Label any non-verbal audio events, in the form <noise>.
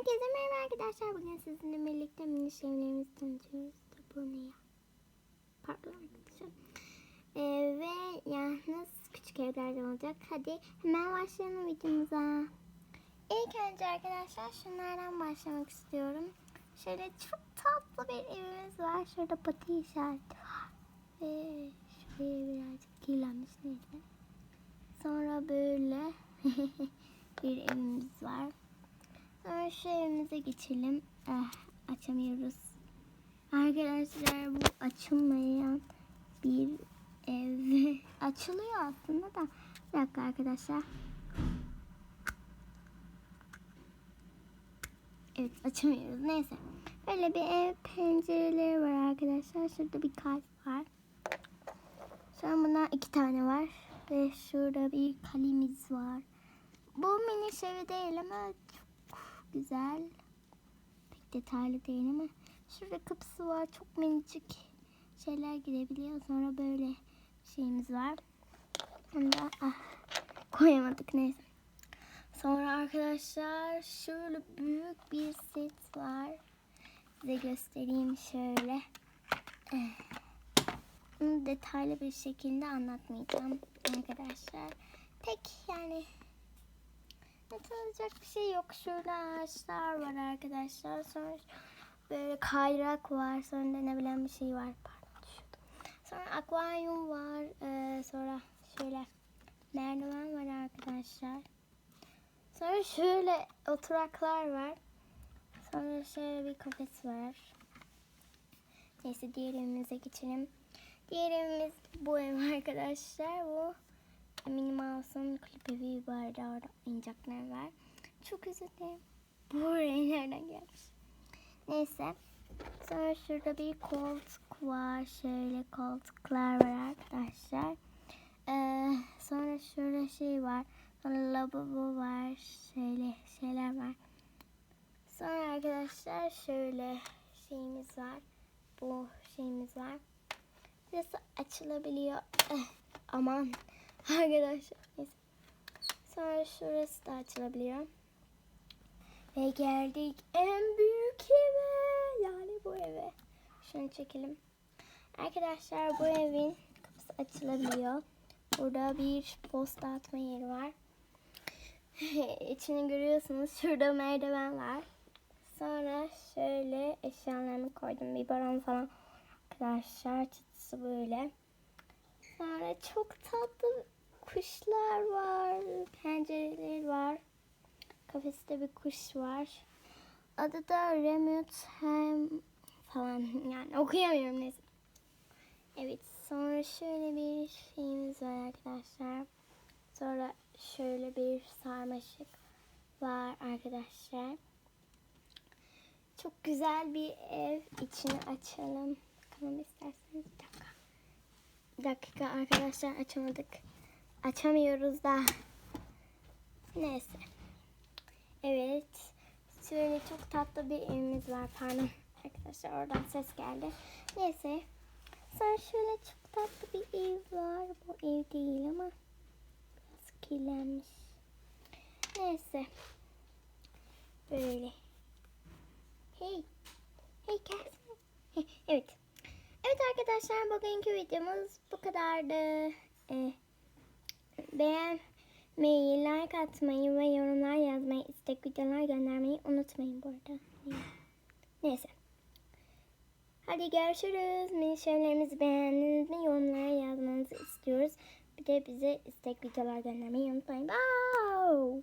Herkese merhaba arkadaşlar. Bugün sizinle birlikte mini şeylerimizi tanıtıyoruz. Bu ya? Pardon arkadaşlar. Ee, ve yalnız küçük evlerden olacak. Hadi hemen başlayalım videomuza. İlk önce arkadaşlar şunlardan başlamak istiyorum. Şöyle çok tatlı bir evimiz var. Şurada pati işareti var. Ve şuraya birazcık kirlenmiş neyse. Sonra böyle <laughs> bir evimiz var. Sonra şu geçelim. Eh, açamıyoruz. Arkadaşlar bu açılmayan bir ev. <laughs> Açılıyor aslında da. Bir dakika arkadaşlar. Evet açamıyoruz. Neyse. Böyle bir ev pencereleri var arkadaşlar. Şurada bir kalp var. Sonra bundan iki tane var. Ve şurada bir kalemiz var. Bu mini şey değil ama çok güzel. Pek detaylı değil ama. Şurada kapısı var. Çok minicik şeyler girebiliyor. Sonra böyle şeyimiz var. Onu ah, koyamadık neyse. Sonra arkadaşlar şöyle büyük bir set var. Size göstereyim şöyle. Bunu detaylı bir şekilde anlatmayacağım arkadaşlar. Pek yani Anlatılacak bir şey yok. Şurada ağaçlar var arkadaşlar. Sonra böyle kayrak var. Sonra denebilen bir şey var. Pardon. Sonra akvaryum var. Ee, sonra şöyle merdiven var arkadaşlar. Sonra şöyle oturaklar var. Sonra şöyle bir kafes var. Neyse diğer evimize geçelim. Diğer evimiz bu ev arkadaşlar. Bu Minnie Mouse'un klip evi vardı. Orada oyuncaklar var. Çok üzüldüm. Buraya nereden gelmiş? Neyse. Sonra şurada bir koltuk var. Şöyle koltuklar var arkadaşlar. Ee, sonra şurada şey var. Sonra lavabo var. Şöyle şeyler var. Sonra arkadaşlar şöyle şeyimiz var. Bu şeyimiz var. Burası açılabiliyor. Eh, aman. Arkadaşlar neyse. Sonra şurası da açılabiliyor. Ve geldik en büyük eve. Yani bu eve. Şunu çekelim. Arkadaşlar bu evin kapısı açılabiliyor. Burada bir posta atma yeri var. <laughs> İçini görüyorsunuz. Şurada merdiven var. Sonra şöyle eşyalarımı koydum. Biberon falan. Arkadaşlar çıtısı böyle. Sonra çok tatlı kuşlar var. Pencereler var. Kafeste bir kuş var. Adı da Remut hem falan <laughs> yani okuyamıyorum neyse. Evet sonra şöyle bir şeyimiz var arkadaşlar. Sonra şöyle bir sarmaşık var arkadaşlar. Çok güzel bir ev. İçini açalım. Bakalım isterseniz bir dakika. Bir dakika arkadaşlar açamadık. Açamıyoruz da. Neyse. Evet. Şöyle çok tatlı bir evimiz var. Pardon. Arkadaşlar oradan ses geldi. Neyse. Sonra şöyle çok tatlı bir ev var. Bu ev değil ama biraz kirlenmiş. Neyse. Böyle. Hey. Hey gelsene. Evet. Evet arkadaşlar bugünkü videomuz bu kadardı. Ee, beğenmeyi, like atmayı ve yorumlar yazmayı, istek videolar göndermeyi unutmayın bu arada. Neyse. Hadi görüşürüz. Mini şeylerimizi beğendiniz mi? Yorumlara yazmanızı istiyoruz. Bir de bize istek videolar göndermeyi unutmayın. Bye.